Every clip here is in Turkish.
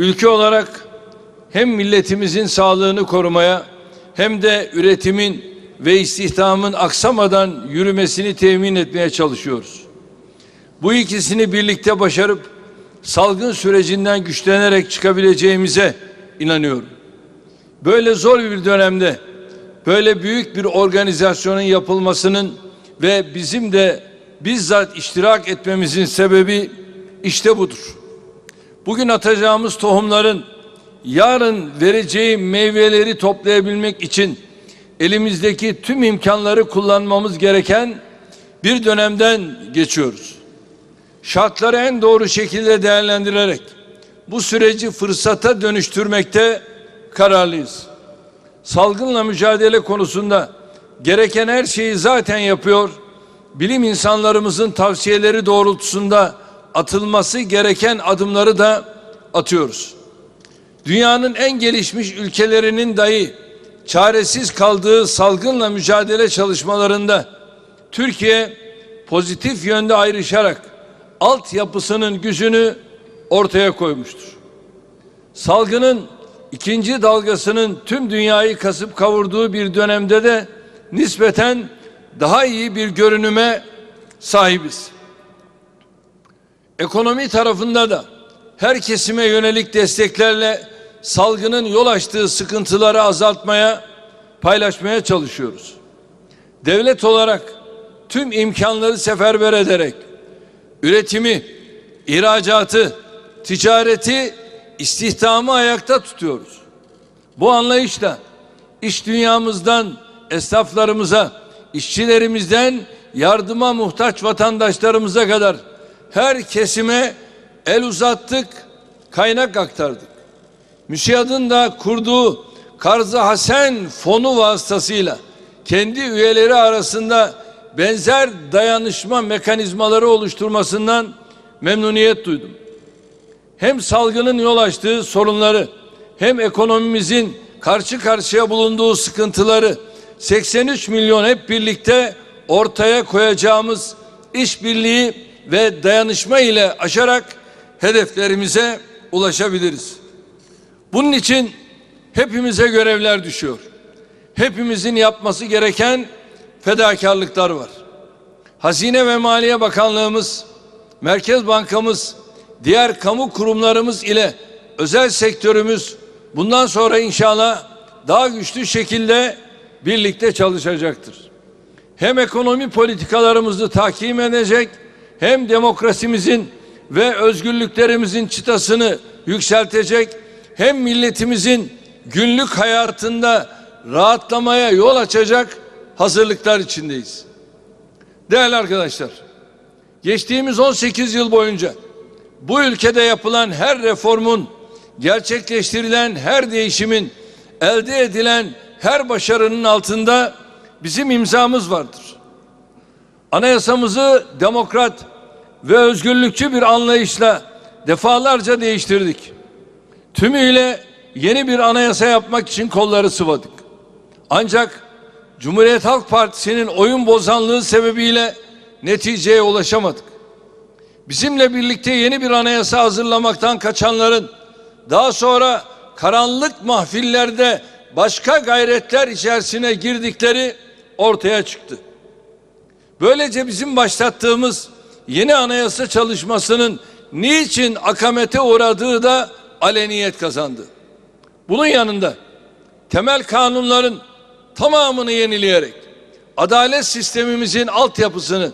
Ülke olarak hem milletimizin sağlığını korumaya hem de üretimin ve istihdamın aksamadan yürümesini temin etmeye çalışıyoruz. Bu ikisini birlikte başarıp salgın sürecinden güçlenerek çıkabileceğimize inanıyorum. Böyle zor bir dönemde böyle büyük bir organizasyonun yapılmasının ve bizim de bizzat iştirak etmemizin sebebi işte budur. Bugün atacağımız tohumların yarın vereceği meyveleri toplayabilmek için elimizdeki tüm imkanları kullanmamız gereken bir dönemden geçiyoruz. Şartları en doğru şekilde değerlendirerek bu süreci fırsata dönüştürmekte kararlıyız. Salgınla mücadele konusunda gereken her şeyi zaten yapıyor. Bilim insanlarımızın tavsiyeleri doğrultusunda atılması gereken adımları da atıyoruz. Dünyanın en gelişmiş ülkelerinin dahi çaresiz kaldığı salgınla mücadele çalışmalarında Türkiye pozitif yönde ayrışarak altyapısının gücünü ortaya koymuştur. Salgının ikinci dalgasının tüm dünyayı kasıp kavurduğu bir dönemde de nispeten daha iyi bir görünüme sahibiz. Ekonomi tarafında da her kesime yönelik desteklerle salgının yol açtığı sıkıntıları azaltmaya, paylaşmaya çalışıyoruz. Devlet olarak tüm imkanları seferber ederek üretimi, ihracatı, ticareti, istihdamı ayakta tutuyoruz. Bu anlayışla iş dünyamızdan esnaflarımıza, işçilerimizden yardıma muhtaç vatandaşlarımıza kadar her kesime el uzattık, kaynak aktardık. MÜSİAD'ın da kurduğu Karzı Hasen fonu vasıtasıyla kendi üyeleri arasında benzer dayanışma mekanizmaları oluşturmasından memnuniyet duydum. Hem salgının yol açtığı sorunları hem ekonomimizin karşı karşıya bulunduğu sıkıntıları 83 milyon hep birlikte ortaya koyacağımız işbirliği ve dayanışma ile aşarak hedeflerimize ulaşabiliriz. Bunun için hepimize görevler düşüyor. Hepimizin yapması gereken fedakarlıklar var. Hazine ve Maliye Bakanlığımız, Merkez Bankamız, diğer kamu kurumlarımız ile özel sektörümüz bundan sonra inşallah daha güçlü şekilde birlikte çalışacaktır. Hem ekonomi politikalarımızı takip edecek hem demokrasimizin ve özgürlüklerimizin çıtasını yükseltecek hem milletimizin günlük hayatında rahatlamaya yol açacak hazırlıklar içindeyiz. Değerli arkadaşlar, geçtiğimiz 18 yıl boyunca bu ülkede yapılan her reformun, gerçekleştirilen her değişimin, elde edilen her başarının altında bizim imzamız vardır. Anayasamızı demokrat ve özgürlükçü bir anlayışla defalarca değiştirdik. Tümüyle yeni bir anayasa yapmak için kolları sıvadık. Ancak Cumhuriyet Halk Partisi'nin oyun bozanlığı sebebiyle neticeye ulaşamadık. Bizimle birlikte yeni bir anayasa hazırlamaktan kaçanların daha sonra karanlık mahfillerde başka gayretler içerisine girdikleri ortaya çıktı. Böylece bizim başlattığımız yeni anayasa çalışmasının niçin akamete uğradığı da aleniyet kazandı. Bunun yanında temel kanunların tamamını yenileyerek adalet sistemimizin altyapısını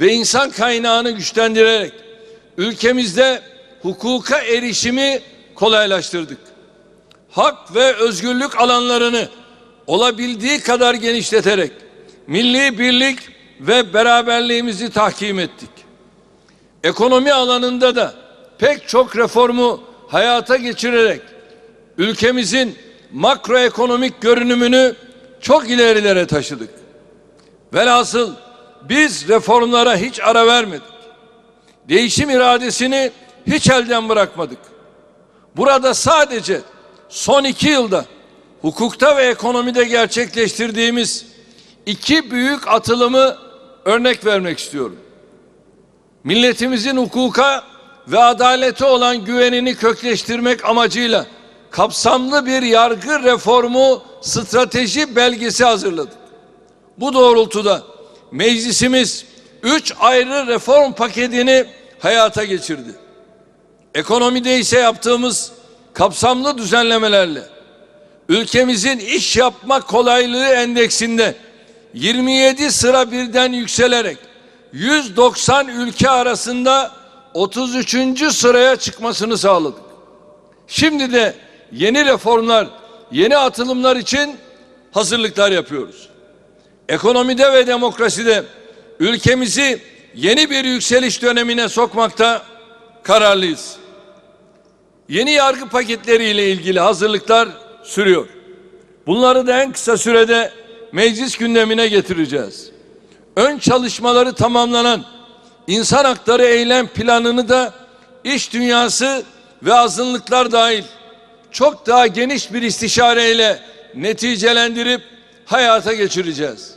ve insan kaynağını güçlendirerek ülkemizde hukuka erişimi kolaylaştırdık. Hak ve özgürlük alanlarını olabildiği kadar genişleterek milli birlik ve beraberliğimizi tahkim ettik. Ekonomi alanında da pek çok reformu hayata geçirerek ülkemizin makroekonomik görünümünü çok ilerilere taşıdık. Velhasıl biz reformlara hiç ara vermedik. Değişim iradesini hiç elden bırakmadık. Burada sadece son iki yılda hukukta ve ekonomide gerçekleştirdiğimiz iki büyük atılımı örnek vermek istiyorum. Milletimizin hukuka ve adalete olan güvenini kökleştirmek amacıyla kapsamlı bir yargı reformu strateji belgesi hazırladık. Bu doğrultuda meclisimiz üç ayrı reform paketini hayata geçirdi. Ekonomide ise yaptığımız kapsamlı düzenlemelerle ülkemizin iş yapma kolaylığı endeksinde 27 sıra birden yükselerek 190 ülke arasında 33. sıraya çıkmasını sağladık. Şimdi de yeni reformlar, yeni atılımlar için hazırlıklar yapıyoruz. Ekonomide ve demokraside ülkemizi yeni bir yükseliş dönemine sokmakta kararlıyız. Yeni yargı paketleriyle ilgili hazırlıklar sürüyor. Bunları da en kısa sürede meclis gündemine getireceğiz. Ön çalışmaları tamamlanan insan hakları eylem planını da iş dünyası ve azınlıklar dahil çok daha geniş bir istişareyle neticelendirip hayata geçireceğiz.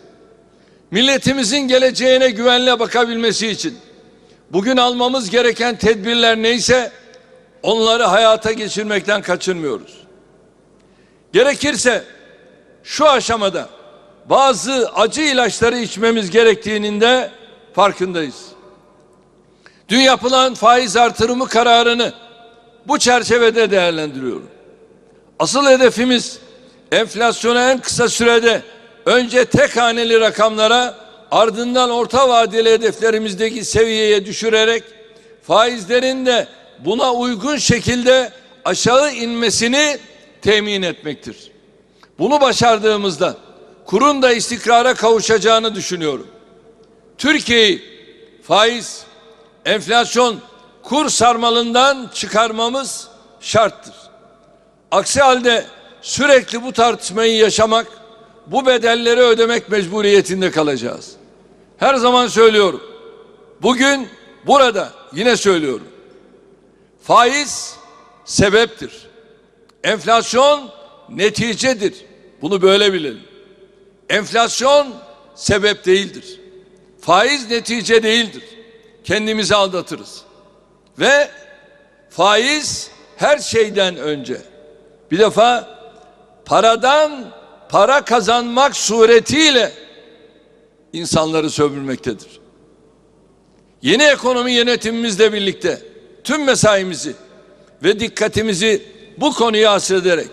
Milletimizin geleceğine güvenle bakabilmesi için bugün almamız gereken tedbirler neyse onları hayata geçirmekten kaçınmıyoruz. Gerekirse şu aşamada bazı acı ilaçları içmemiz gerektiğinin de farkındayız. Dün yapılan faiz artırımı kararını bu çerçevede değerlendiriyorum. Asıl hedefimiz enflasyonu en kısa sürede önce tek haneli rakamlara ardından orta vadeli hedeflerimizdeki seviyeye düşürerek faizlerin de buna uygun şekilde aşağı inmesini temin etmektir. Bunu başardığımızda kurun da istikrara kavuşacağını düşünüyorum. Türkiye'yi faiz, enflasyon, kur sarmalından çıkarmamız şarttır. Aksi halde sürekli bu tartışmayı yaşamak, bu bedelleri ödemek mecburiyetinde kalacağız. Her zaman söylüyorum. Bugün burada yine söylüyorum. Faiz sebeptir. Enflasyon neticedir. Bunu böyle bilelim. Enflasyon sebep değildir. Faiz netice değildir. Kendimizi aldatırız. Ve faiz her şeyden önce bir defa paradan para kazanmak suretiyle insanları sömürmektedir. Yeni ekonomi yönetimimizle birlikte tüm mesaimizi ve dikkatimizi bu konuya hasrederek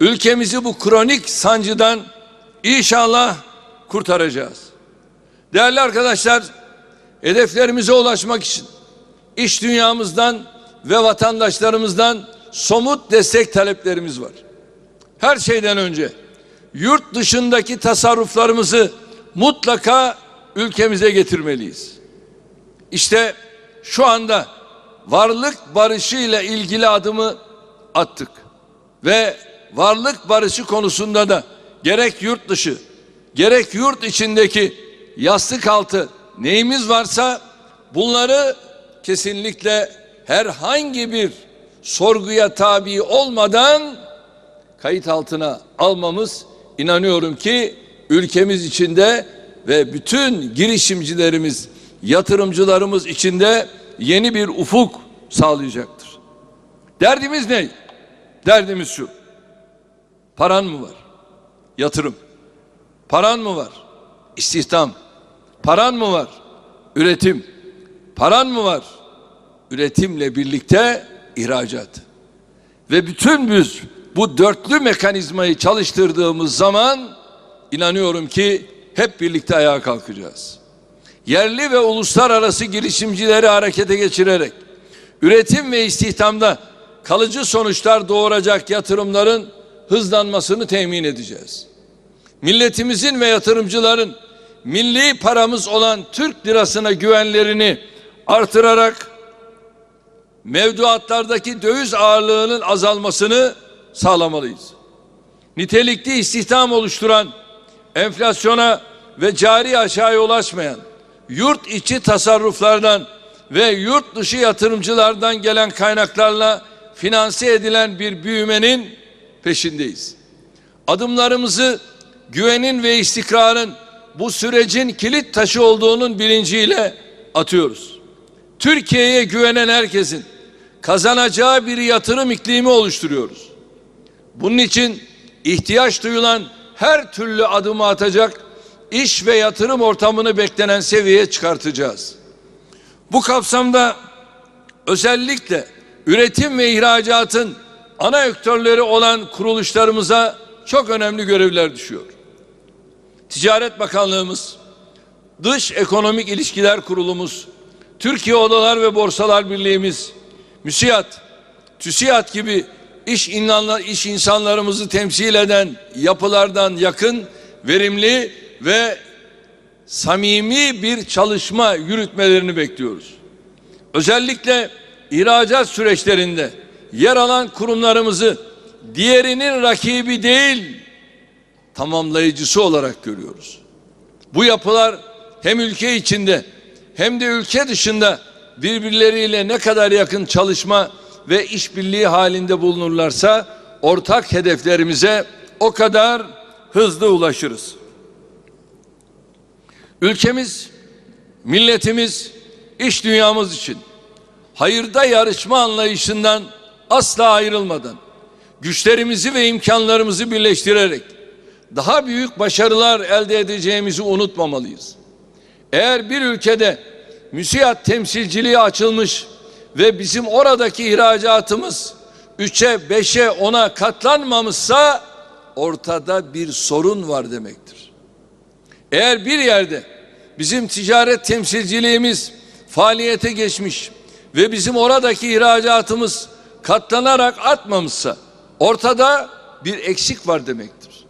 ülkemizi bu kronik sancıdan inşallah kurtaracağız. Değerli arkadaşlar, hedeflerimize ulaşmak için iş dünyamızdan ve vatandaşlarımızdan somut destek taleplerimiz var. Her şeyden önce yurt dışındaki tasarruflarımızı mutlaka ülkemize getirmeliyiz. İşte şu anda varlık barışı ile ilgili adımı attık. Ve varlık barışı konusunda da gerek yurt dışı gerek yurt içindeki yastık altı neyimiz varsa bunları kesinlikle herhangi bir sorguya tabi olmadan kayıt altına almamız inanıyorum ki ülkemiz içinde ve bütün girişimcilerimiz, yatırımcılarımız içinde yeni bir ufuk sağlayacaktır. Derdimiz ne? Derdimiz şu. Paran mı var? Yatırım. Paran mı var? İstihdam. Paran mı var? Üretim. Paran mı var? Üretimle birlikte ihracat. Ve bütün biz bu dörtlü mekanizmayı çalıştırdığımız zaman inanıyorum ki hep birlikte ayağa kalkacağız. Yerli ve uluslararası girişimcileri harekete geçirerek üretim ve istihdamda kalıcı sonuçlar doğuracak yatırımların hızlanmasını temin edeceğiz. Milletimizin ve yatırımcıların milli paramız olan Türk lirasına güvenlerini artırarak mevduatlardaki döviz ağırlığının azalmasını sağlamalıyız. Nitelikli istihdam oluşturan, enflasyona ve cari aşağıya ulaşmayan, yurt içi tasarruflardan ve yurt dışı yatırımcılardan gelen kaynaklarla finanse edilen bir büyümenin peşindeyiz. Adımlarımızı güvenin ve istikrarın bu sürecin kilit taşı olduğunun bilinciyle atıyoruz. Türkiye'ye güvenen herkesin kazanacağı bir yatırım iklimi oluşturuyoruz. Bunun için ihtiyaç duyulan her türlü adımı atacak iş ve yatırım ortamını beklenen seviyeye çıkartacağız. Bu kapsamda özellikle üretim ve ihracatın ana aktörleri olan kuruluşlarımıza çok önemli görevler düşüyor. Ticaret Bakanlığımız, Dış Ekonomik İlişkiler Kurulumuz, Türkiye Odalar ve Borsalar Birliğimiz, MÜSİAD, TÜSİAD gibi iş, inanla, iş insanlarımızı temsil eden yapılardan yakın, verimli ve samimi bir çalışma yürütmelerini bekliyoruz. Özellikle ihracat süreçlerinde yer alan kurumlarımızı diğerinin rakibi değil tamamlayıcısı olarak görüyoruz. Bu yapılar hem ülke içinde hem de ülke dışında birbirleriyle ne kadar yakın çalışma ve işbirliği halinde bulunurlarsa ortak hedeflerimize o kadar hızlı ulaşırız. Ülkemiz, milletimiz, iş dünyamız için hayırda yarışma anlayışından asla ayrılmadan güçlerimizi ve imkanlarımızı birleştirerek daha büyük başarılar elde edeceğimizi unutmamalıyız. Eğer bir ülkede müsiyat temsilciliği açılmış ve bizim oradaki ihracatımız 3'e, 5'e, 10'a katlanmamışsa ortada bir sorun var demektir. Eğer bir yerde bizim ticaret temsilciliğimiz faaliyete geçmiş ve bizim oradaki ihracatımız katlanarak artmamışsa ortada bir eksik var demektir.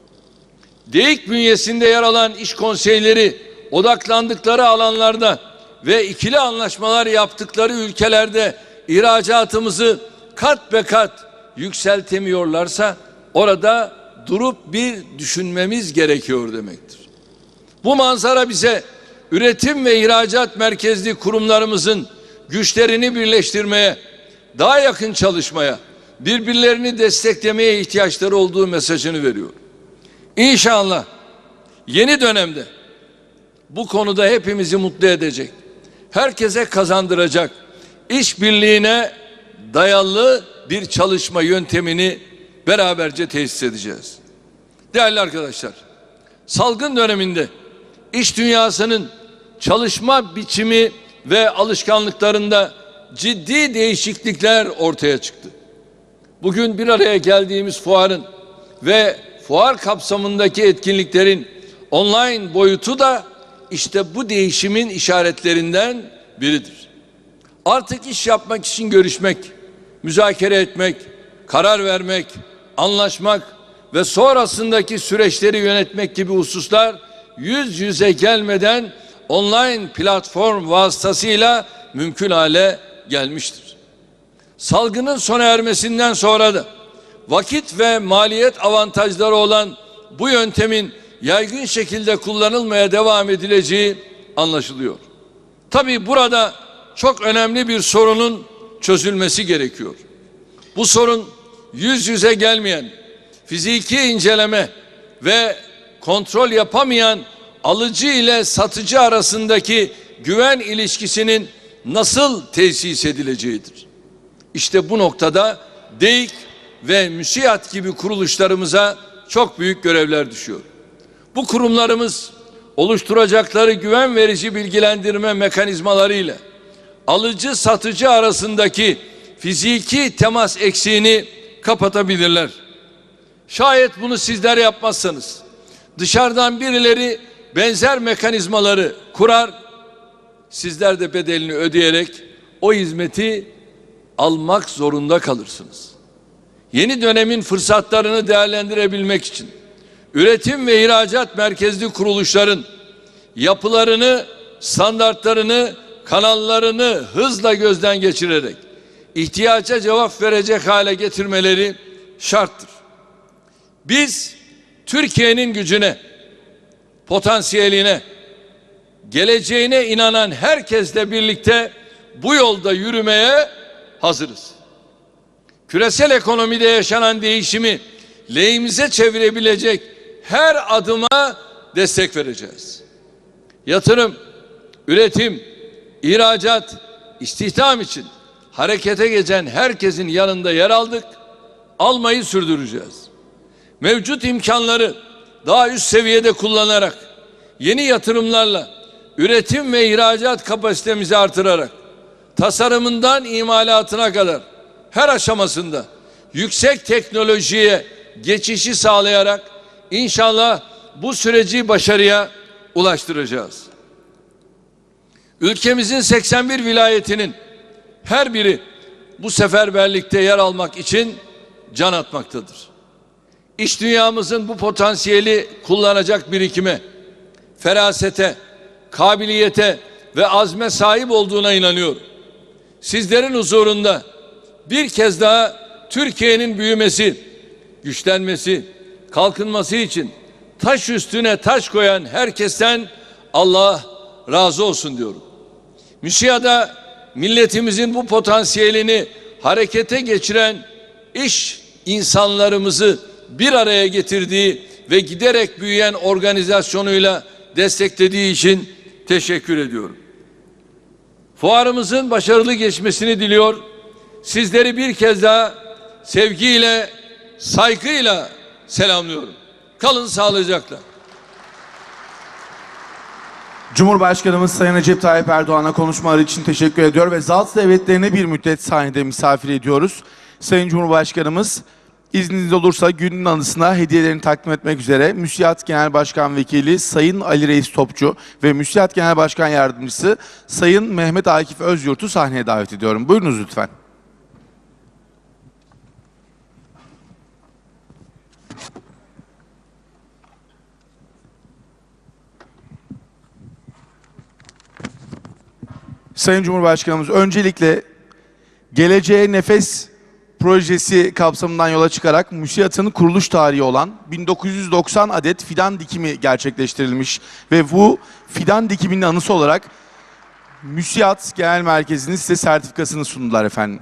DEİK bünyesinde yer alan iş konseyleri odaklandıkları alanlarda ve ikili anlaşmalar yaptıkları ülkelerde ihracatımızı kat be kat yükseltemiyorlarsa orada durup bir düşünmemiz gerekiyor demektir. Bu manzara bize üretim ve ihracat merkezli kurumlarımızın güçlerini birleştirmeye, daha yakın çalışmaya, birbirlerini desteklemeye ihtiyaçları olduğu mesajını veriyor. İnşallah yeni dönemde bu konuda hepimizi mutlu edecek, herkese kazandıracak, işbirliğine dayalı bir çalışma yöntemini beraberce tesis edeceğiz. Değerli arkadaşlar, salgın döneminde iş dünyasının çalışma biçimi ve alışkanlıklarında ciddi değişiklikler ortaya çıktı. Bugün bir araya geldiğimiz fuarın ve fuar kapsamındaki etkinliklerin online boyutu da işte bu değişimin işaretlerinden biridir. Artık iş yapmak için görüşmek, müzakere etmek, karar vermek, anlaşmak ve sonrasındaki süreçleri yönetmek gibi hususlar yüz yüze gelmeden online platform vasıtasıyla mümkün hale gelmiştir. Salgının sona ermesinden sonra da vakit ve maliyet avantajları olan bu yöntemin yaygın şekilde kullanılmaya devam edileceği anlaşılıyor. Tabii burada çok önemli bir sorunun çözülmesi gerekiyor. Bu sorun yüz yüze gelmeyen, fiziki inceleme ve kontrol yapamayan alıcı ile satıcı arasındaki güven ilişkisinin nasıl tesis edileceğidir. İşte bu noktada DEİK ve MÜSİAD gibi kuruluşlarımıza çok büyük görevler düşüyor. Bu kurumlarımız oluşturacakları güven verici bilgilendirme mekanizmalarıyla alıcı satıcı arasındaki fiziki temas eksiğini kapatabilirler. Şayet bunu sizler yapmazsanız dışarıdan birileri benzer mekanizmaları kurar sizler de bedelini ödeyerek o hizmeti almak zorunda kalırsınız. Yeni dönemin fırsatlarını değerlendirebilmek için üretim ve ihracat merkezli kuruluşların yapılarını, standartlarını, kanallarını hızla gözden geçirerek ihtiyaca cevap verecek hale getirmeleri şarttır. Biz Türkiye'nin gücüne, potansiyeline, geleceğine inanan herkesle birlikte bu yolda yürümeye hazırız. Küresel ekonomide yaşanan değişimi lehimize çevirebilecek her adıma destek vereceğiz. Yatırım, üretim, ihracat, istihdam için harekete geçen herkesin yanında yer aldık, almayı sürdüreceğiz. Mevcut imkanları daha üst seviyede kullanarak, yeni yatırımlarla, üretim ve ihracat kapasitemizi artırarak, tasarımından imalatına kadar her aşamasında yüksek teknolojiye geçişi sağlayarak inşallah bu süreci başarıya ulaştıracağız. Ülkemizin 81 vilayetinin her biri bu seferberlikte yer almak için can atmaktadır. İş dünyamızın bu potansiyeli kullanacak birikime, ferasete, kabiliyete ve azme sahip olduğuna inanıyorum. Sizlerin huzurunda bir kez daha Türkiye'nin büyümesi, güçlenmesi, kalkınması için taş üstüne taş koyan herkesten Allah razı olsun diyorum. MÜSİAD'a milletimizin bu potansiyelini harekete geçiren iş insanlarımızı bir araya getirdiği ve giderek büyüyen organizasyonuyla desteklediği için teşekkür ediyorum. Fuarımızın başarılı geçmesini diliyor. Sizleri bir kez daha sevgiyle, saygıyla selamlıyorum. Kalın sağlıcakla. Cumhurbaşkanımız Sayın Recep Tayyip Erdoğan'a konuşmaları için teşekkür ediyor ve Zalt devletlerine bir müddet sahnede misafir ediyoruz. Sayın Cumhurbaşkanımız izniniz olursa günün anısına hediyelerini takdim etmek üzere Müsiyat Genel Başkan Vekili Sayın Ali Reis Topçu ve Müsiyat Genel Başkan Yardımcısı Sayın Mehmet Akif Özyurt'u sahneye davet ediyorum. Buyurunuz lütfen. Sayın Cumhurbaşkanımız öncelikle Geleceğe Nefes projesi kapsamından yola çıkarak MÜSİAD'ın kuruluş tarihi olan 1990 adet fidan dikimi gerçekleştirilmiş ve bu fidan dikiminin anısı olarak MÜSİAD Genel Merkezi'nin size sertifikasını sundular efendim.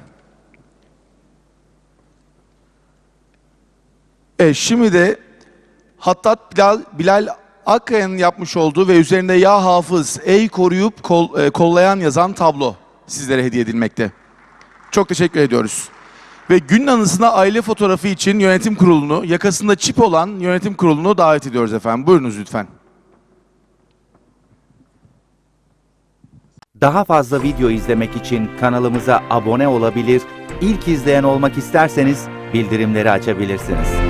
Evet, şimdi de Hattat Bilal, Bilal Akkaya'nın yapmış olduğu ve üzerinde Ya Hafız, Ey koruyup kol- e, kollayan yazan tablo sizlere hediye edilmekte. Çok teşekkür ediyoruz. Ve günün anısına aile fotoğrafı için yönetim kurulunu, yakasında çip olan yönetim kurulunu davet ediyoruz efendim. Buyurunuz lütfen. Daha fazla video izlemek için kanalımıza abone olabilir, ilk izleyen olmak isterseniz bildirimleri açabilirsiniz.